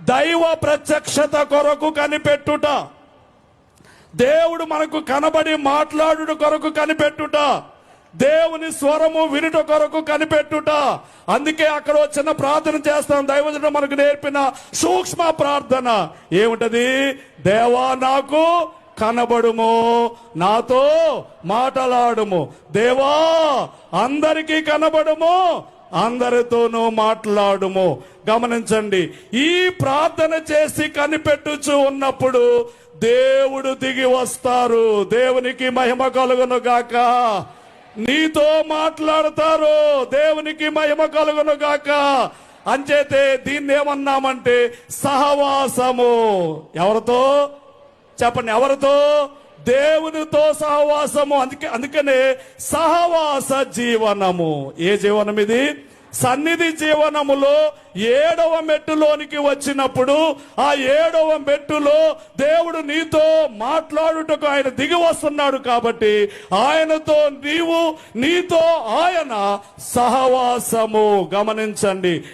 దైవ ప్రత్యక్షత కొరకు కనిపెట్టుట. దేవుడు మనకు కనబడి మాట్లాడుట కొరకు కనిపెట్టుట. దేవుని స్వరము వినుట కొరకు కనిపెట్టుట. అందుకే అక్కడ చిన్న ప్రార్థన చేస్తాం. దైవజనుడు మనకు నేర్పిన సూక్ష్మ ప్రార్థన ఏమిటది? దేవా నాకు కనబడుము. నాతో మాటలాడుము. దేవా అందరికీ కనబడుము. అందరితోనూ మాట్లాడుము. గమనించండి ఈ ప్రార్థన చేసి కనిపెట్టుచు ఉన్నప్పుడు దేవుడు దిగి వస్తారు. దేవునికి మహిమ కలుగును గాక. నీతో మాట్లాడతారు. దేవునికి మహిమ కలుగును గాక. అంచేతే దీన్ని ఏమన్నామంటే సహవాసము. ఎవరితో? చెప్పండి ఎవరితో? దేవునితో సహవాసము. అందుకే అందుకనే సహవాస జీవనము. ఏ జీవనం ఇది? సన్నిధి జీవనములో ఏడవ మెట్టులోనికి వచ్చినప్పుడు ఆ ఏడవ మెట్టులో దేవుడు నీతో మాట్లాడుటకు ఆయన దిగి వస్తున్నాడు కాబట్టి ఆయనతో నీవు నీతో ఆయన సహవాసము. గమనించండి.